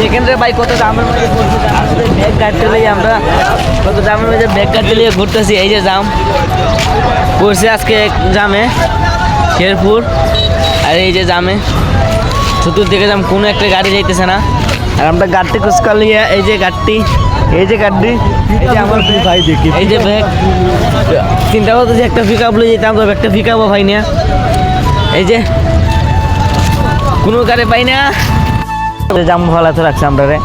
রে ভাই কত দামের মধ্যে ব্যাগ কাটতে লিয়ে আমরা। কত দামের মধ্যে ব্যাগ কাটতে লিয়ে ঘুরতেছি এই যে জাম। পড়ছে আজকে এক জামে শেরপুর আর এই যে জামে। চতুর্দিকে জাম কোনো একটা গাড়ি যাইতেছে না। আর আমরা গাড়িতে কুচকার লিয়ে এই যে গাড়িটি এই যে গাড়ি এই যে আমার ভাই দেখি। এই যে ব্যাগ চিন্তা করতেছি একটা পিক আপ লিয়ে যেতাম তো একটা পিক আপও পাই না। এই যে কোনো গাড়ি পাই না। জাম তো রাখছে আমরা রে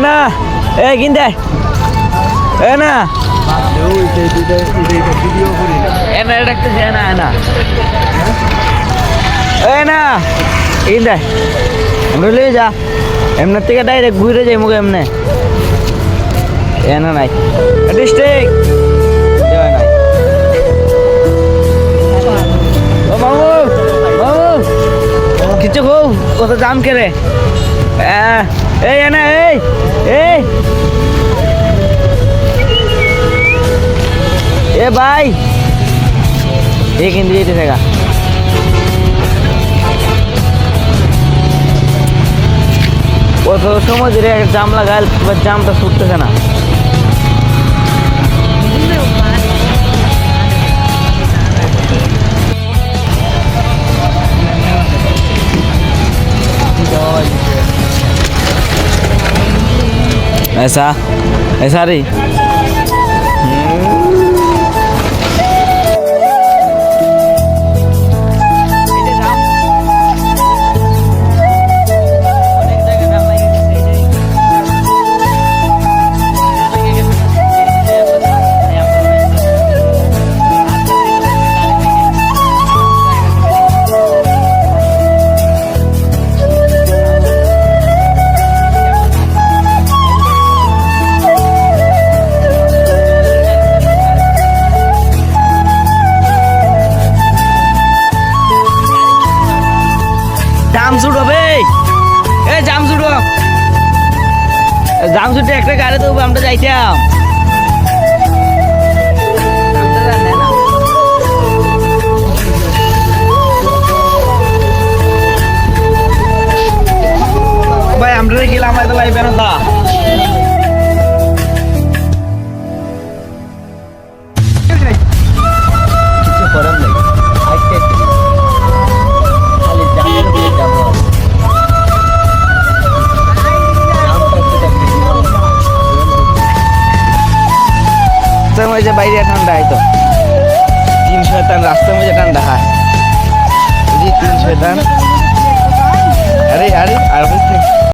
না এ কিনতে এ না যা থেকে ডাইরেক্ট ঘুরে যাই মুখে এমনি এ না নাই। ডিস্ট্রিক্ট কিছু খুব কত দাম আহ, এই এনা এই এই। এ ভাই এ কিন্তু যেতে কত সময় ধরে জাম লাগাল জামটা ছুটতেছে না। ऐसा ऐसा रे জাম ছুটো বে এ জাম ছুটো জাম একটা গাড়ি তো আমরা যাইতাম। ভাই, আমরা গেলাম হয়তো লাইবে না। রাস্তার মধ্যে বাইরে ঠান্ডা হয় তো। তিন শয়তান রাস্তার মধ্যে ঠান্ডা হয়। তিন শয়তান আরে আরে, আর